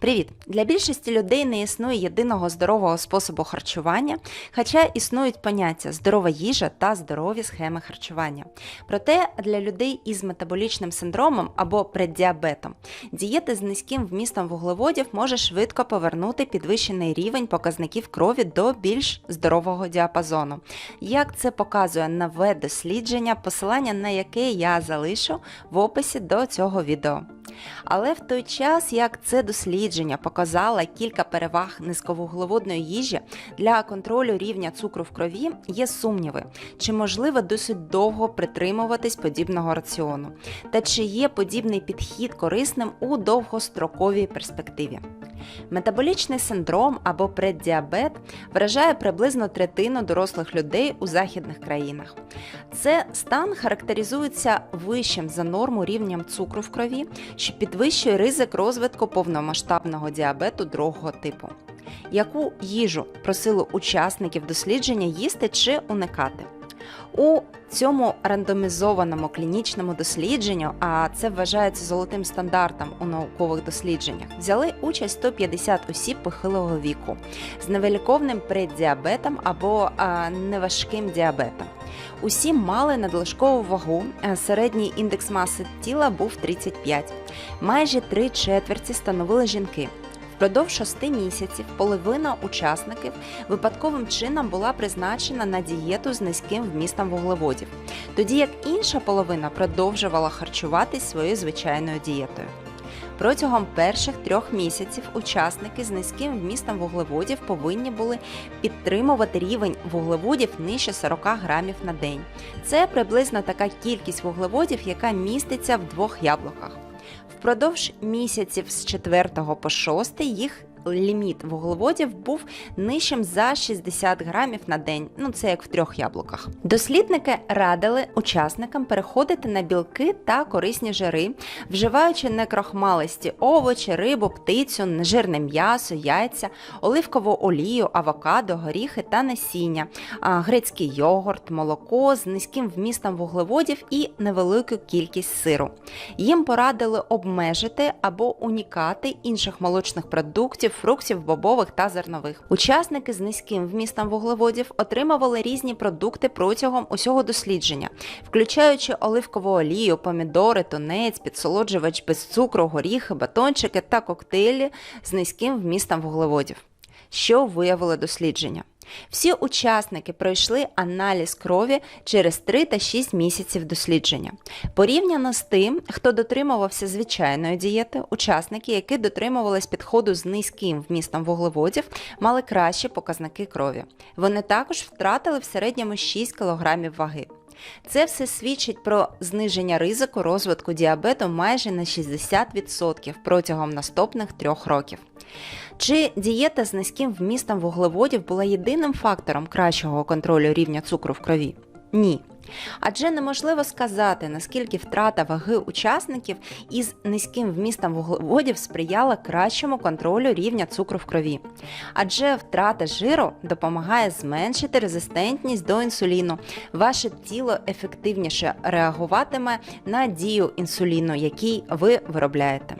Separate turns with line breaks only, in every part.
Привіт! Для більшості людей не існує єдиного здорового способу харчування, хоча існують поняття здорова їжа та здорові схеми харчування. Проте для людей із метаболічним синдромом або преддіабетом дієти з низьким вмістом вуглеводів може швидко повернути підвищений рівень показників крові до більш здорового діапазону. Як це показує нове дослідження, посилання на яке я залишу в описі до цього відео. Але в той час, як це дослідження показало кілька переваг низьковуглеводної їжі для контролю рівня цукру в крові, є сумніви, чи можливо досить довго притримуватись подібного раціону, та чи є подібний підхід корисним у довгостроковій перспективі. Метаболічний синдром або преддіабет вражає приблизно третину дорослих людей у західних країнах. Це стан характеризується вищим за норму рівнем цукру в крові, що підвищує ризик розвитку повномасштабного діабету другого типу. Яку їжу просили учасників дослідження їсти чи уникати? У цьому рандомізованому клінічному дослідженню, а це вважається золотим стандартом у наукових дослідженнях, взяли участь 150 осіб похилого віку з невеликовним преддіабетом або неважким діабетом. Усі мали надлишкову вагу, середній індекс маси тіла був 35. Майже три четверті становили жінки. Впродовж шести місяців половина учасників випадковим чином була призначена на дієту з низьким вмістом вуглеводів, тоді як інша половина продовжувала харчуватись своєю звичайною дієтою. Протягом перших трьох місяців учасники з низьким вмістом вуглеводів повинні були підтримувати рівень вуглеводів нижче 40 грамів на день. Це приблизно така кількість вуглеводів, яка міститься в двох яблуках. Впродовж місяців з 4 по 6 їх ліміт вуглеводів був нижчим за 60 грамів на день. Ну це як в трьох яблуках. Дослідники радили учасникам переходити на білки та корисні жири, вживаючи некрохмалисті овочі, рибу, птицю, нежирне м'ясо, яйця, оливкову олію, авокадо, горіхи та насіння, грецький йогурт, молоко з низьким вмістом вуглеводів і невелику кількість сиру. Їм порадили обмежити або унікати інших молочних продуктів, фруктів, бобових та зернових. Учасники з низьким вмістом вуглеводів отримували різні продукти протягом усього дослідження, включаючи оливкову олію, помідори, тунець, підсолоджувач без цукру, горіхи, батончики та коктейлі з низьким вмістом вуглеводів. Що виявило дослідження? Всі учасники пройшли аналіз крові через 3 та 6 місяців дослідження. Порівняно з тим, хто дотримувався звичайної дієти, учасники, які дотримувались підходу з низьким вмістом вуглеводів, мали кращі показники крові. Вони також втратили в середньому 6 кг ваги. Це все свідчить про зниження ризику розвитку діабету майже на 60% протягом наступних трьох років. Чи дієта з низьким вмістом вуглеводів була єдиним фактором кращого контролю рівня цукру в крові? Ні. Адже неможливо сказати, наскільки втрата ваги учасників із низьким вмістом вуглеводів сприяла кращому контролю рівня цукру в крові. Адже втрата жиру допомагає зменшити резистентність до інсуліну. Ваше тіло ефективніше реагуватиме на дію інсуліну, який ви виробляєте.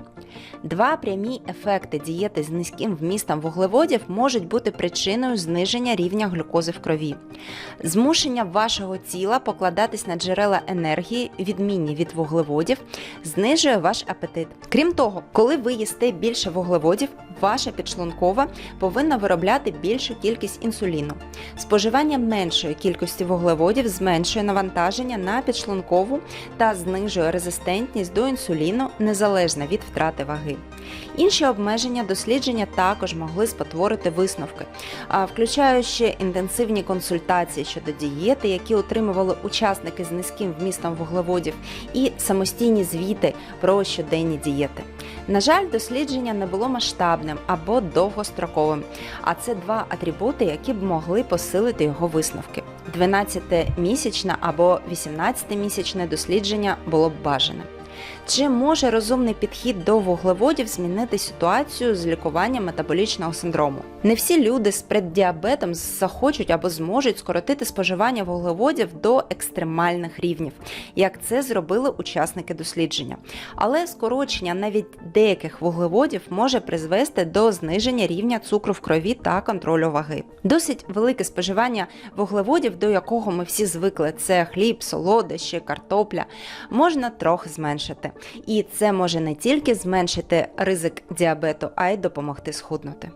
Два прямі ефекти дієти з низьким вмістом вуглеводів можуть бути причиною зниження рівня глюкози в крові. Змушення вашого тіла покладатись на джерела енергії, відмінні від вуглеводів, знижує ваш апетит. Крім того, коли ви їсте більше вуглеводів, ваша підшлункова повинна виробляти більшу кількість інсуліну. Споживання меншої кількості вуглеводів зменшує навантаження на підшлункову та знижує резистентність до інсуліну незалежно від втрати ваги. Інші обмеження дослідження також могли спотворити висновки, включаючи інтенсивні консультації щодо дієти, які отримували учасники з низьким вмістом вуглеводів, і самостійні звіти про щоденні дієти. На жаль, дослідження не було масштабним або довгостроковим, а це два атрибути, які б могли посилити його висновки. 12-місячне або 18-місячне дослідження було б бажане. Чи може розумний підхід до вуглеводів змінити ситуацію з лікуванням метаболічного синдрому? Не всі люди з преддіабетом захочуть або зможуть скоротити споживання вуглеводів до екстремальних рівнів, як це зробили учасники дослідження. Але скорочення навіть деяких вуглеводів може призвести до зниження рівня цукру в крові та контролю ваги. Досить велике споживання вуглеводів, до якого ми всі звикли, це хліб, солодощі, картопля, можна трохи зменшити. І це може не тільки зменшити ризик діабету, а й допомогти схуднути.